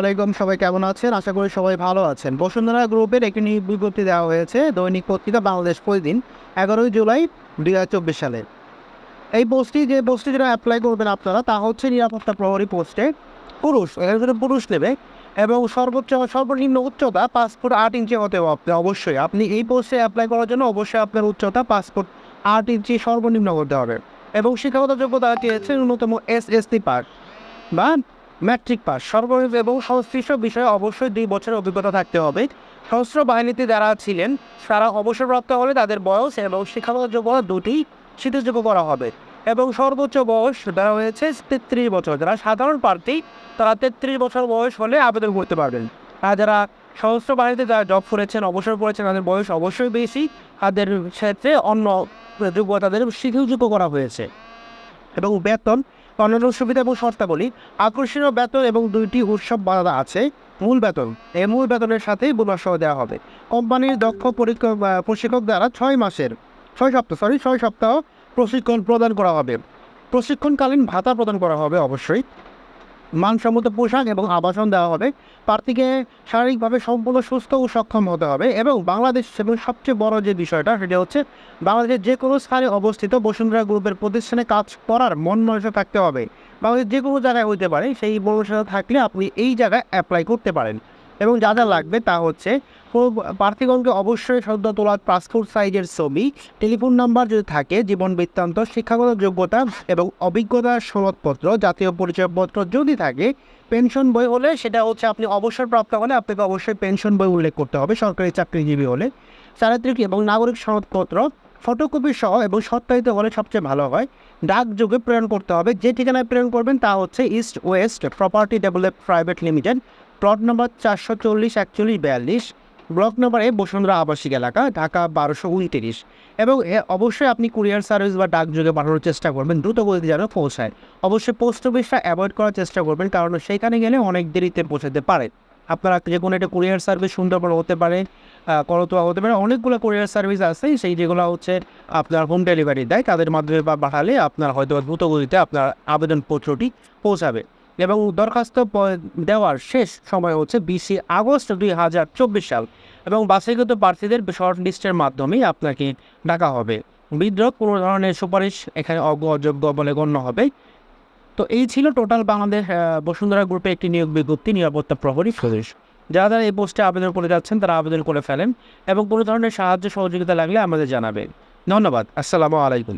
আলাইকুম, সবাই কেমন আছেন? আশা করি সবাই ভালো আছেন। বসুন্ধরা গ্রুপের একটি বিজ্ঞপ্তি দেওয়া হয়েছে, দৈনিক পত্রিকা বাংলাদেশ প্রতিদিন, এগারোই জুলাই দুই হাজার চব্বিশ সালে। এই পোস্টটি, যে পোস্টে যেটা অ্যাপ্লাই করবেন আপনারা, তা হচ্ছে নিরাপত্তা প্রহরী পোস্টে পুরুষ জন্য পুরুষ নেবে এবং সর্বোচ্চ, সর্বনিম্ন উচ্চতা পাসপোর্ট আট ইঞ্চি হতে হবে আপনি অবশ্যই। আপনি এই পোস্টে অ্যাপ্লাই করার জন্য অবশ্যই আপনার উচ্চতা পাসপোর্ট আট ইঞ্চি সর্বনিম্ন করতে হবে। এবং শিক্ষাগত যোগ্যতা চেয়েছে ন্যূনতম এস এস টি পাস বা ম্যাট্রিক পাস। সর্বনিম্ন এবং সংশ্লিষ্ট বিষয়ে অবশ্যই দুই বছরের অভিজ্ঞতা থাকতে হবে। সশস্ত্র বাহিনীতে যারা ছিলেন, তারা অবসরপ্রাপ্ত হলে তাদের বয়স এবং শিক্ষাগত যোগ্যতা দুটি স্বীকৃতিযোগ্য করা হবে। এবং সর্বোচ্চ বয়স দেওয়া হয়েছে তেত্রিশ বছর। যারা সাধারণ প্রার্থী, তারা তেত্রিশ বছর বয়স হলে আবেদন করতে পারবেন। আর যারা সশস্ত্র বাহিনীতে যারা জব করেছেন, অবসর করেছেন তাদের বয়স অবশ্যই বেশি। তাদের ক্ষেত্রে অন্য যোগ্যতাদের স্বীকৃতিযোগ্য করা হয়েছে। এবং বেতন অন্যান্য সুবিধা এবং শর্তাবলী, আকর্ষণীয় বেতন এবং দুইটি উৎসব বাধা আছে, মূল বেতন। এই মূল বেতনের সাথেই বোনাস সহ দেওয়া হবে। কোম্পানির দক্ষ প্রশিক্ষক দ্বারা ছয় মাসের, ছয় সপ্তাহ সরি ছয় সপ্তাহ প্রশিক্ষণ প্রদান করা হবে। প্রশিক্ষণকালীন ভাতা প্রদান করা হবে অবশ্যই। মানসম্মত পোশাক এবং আবাসন দেওয়া হবে। প্রার্থীকে শারীরিকভাবে সম্পূর্ণ সুস্থ ও সক্ষম হতে হবে এবং বাংলাদেশ এবং সবচেয়ে বড় যে বিষয়টা সেটা হচ্ছে বাংলাদেশের যে কোনো স্থানে অবস্থিত বসুন্ধরা গ্রুপের প্রতিষ্ঠানে কাজ করার মন মানসিক থাকতে হবে। বাংলাদেশ যে কোনো জায়গায় হইতে পারে, সেই মনসা থাকলে আপনি এই জায়গায় অ্যাপ্লাই করতে পারেন। এবং যা যা লাগবে তা হচ্ছে প্রার্থীগণকে অবশ্যই সদ্য তোলা পাসপোর্ট সাইজের ছবি টেলিফোন নাম্বার যদি থাকে, জীবন বৃত্তান্ত, শিক্ষাগত যোগ্যতা এবং অভিজ্ঞতার সনদপত্র, জাতীয় পরিচয়পত্র যদি থাকে পেনশন বই হলে সেটা হচ্ছে আপনি অবসরপ্রাপ্ত হলে আপনাকে অবশ্যই পেনশন বই উল্লেখ করতে হবে, সরকারি চাকরিজীবী হলে। চারিত্রিক এবং নাগরিক সনদপত্র ফটোকপি সহ এবং সত্যায়িত হলে সবচেয়ে ভালো হয়। ডাক যোগে প্রেরণ করতে হবে, যে ঠিকানায় প্রেরণ করবেন তা হচ্ছে east west property develop private limited plot number চারশো চল্লিশ, একচল্লিশ, বিয়াল্লিশ। ব্লক নম্বর এ বসুন্ধরা আবাসিক এলাকা, ঢাকা বারোশো উনতিরিশ। এবং অবশ্যই আপনি কুরিয়ার সার্ভিস বা ডাকযোগে পাঠানোর চেষ্টা করবেন, দ্রুত গতিতে যেন পৌঁছায়। অবশ্যই পোস্ট অফিসটা অ্যাভয়েড করার চেষ্টা করবেন, কারণ সেইখানে গেলে অনেক দেরিতে পৌঁছাতে পারে। আপনারা যে কোনো একটা কুরিয়ার সার্ভিস সুন্দরবন হতে পারে করতোয়া হতে পারে, অনেকগুলো কুরিয়ার সার্ভিস আছে, সেই যেগুলো হচ্ছে আপনার হোম ডেলিভারি দেয়, তাদের মাধ্যমে বা পাঠালে আপনার হয়তো দ্রুত গতিতে আপনার আবেদনপত্রটি পৌঁছাবে। এবং দরখাস্ত দেওয়ার শেষ সময় হচ্ছে বিশে আগস্ট দুই হাজার চব্বিশ সাল। এবং বাছাইকৃত প্রার্থীদের শর্ট লিস্টের মাধ্যমেই আপনাকে ডাকা হবে। বিদ্রোহ কোনো ধরনের সুপারিশ এখানে অজ্ঞ অযোগ্য বলে গণ্য হবে। তো এই ছিল টোটাল বাংলাদেশ বসুন্ধরা গ্রুপে একটি নিয়োগ বিজ্ঞপ্তি, নিরাপত্তা প্রহরী প্রদেশ যারা যারা এই পোস্টে আবেদন করে যাচ্ছেন, তারা আবেদন করে ফেলেন এবং কোনো ধরনের সাহায্য সহযোগিতা লাগলে আমাদের জানাবেন। ধন্যবাদ। আসসালামু আলাইকুম।